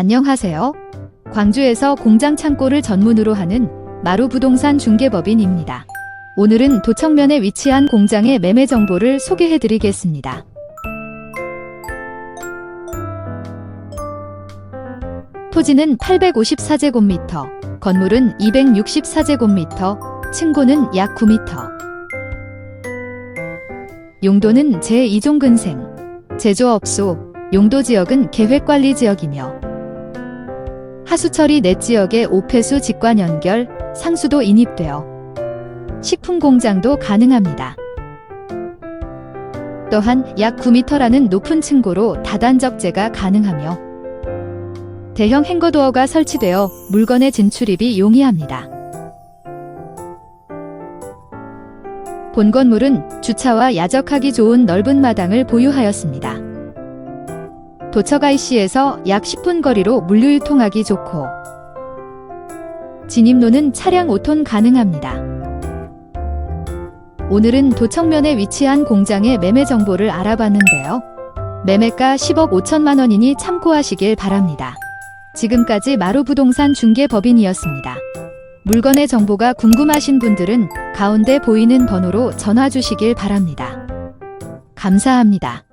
안녕하세요. 광주에서 공장 창고를 전문으로 하는 마루 부동산 중개법인입니다. 오늘은 도청면에 위치한 공장의 매매 정보를 소개해 드리겠습니다. 토지는 854제곱미터, 건물은 264제곱미터, 층고는 약 9m. 용도는 제2종근생, 제조업소, 용도 지역은 계획관리 지역이며 하수처리 내 지역의 오폐수 직관 연결, 상수도 인입되어 식품 공장도 가능합니다. 또한 약 9m라는 높은 층고로 다단적재가 가능하며 대형 행거도어가 설치되어 물건의 진출입이 용이합니다. 본 건물은 주차와 야적하기 좋은 넓은 마당을 보유하였습니다. 도처 IC에서 약 10분 거리로 물류 유통하기 좋고 진입로는 차량 5톤 가능합니다. 오늘은 도청면에 위치한 공장의 매매 정보를 알아봤는데요. 매매가 10억 5천만 원이니 참고하시길 바랍니다. 지금까지 마루부동산 중개법인이었습니다. 물건의 정보가 궁금하신 분들은 가운데 보이는 번호로 전화 주시길 바랍니다. 감사합니다.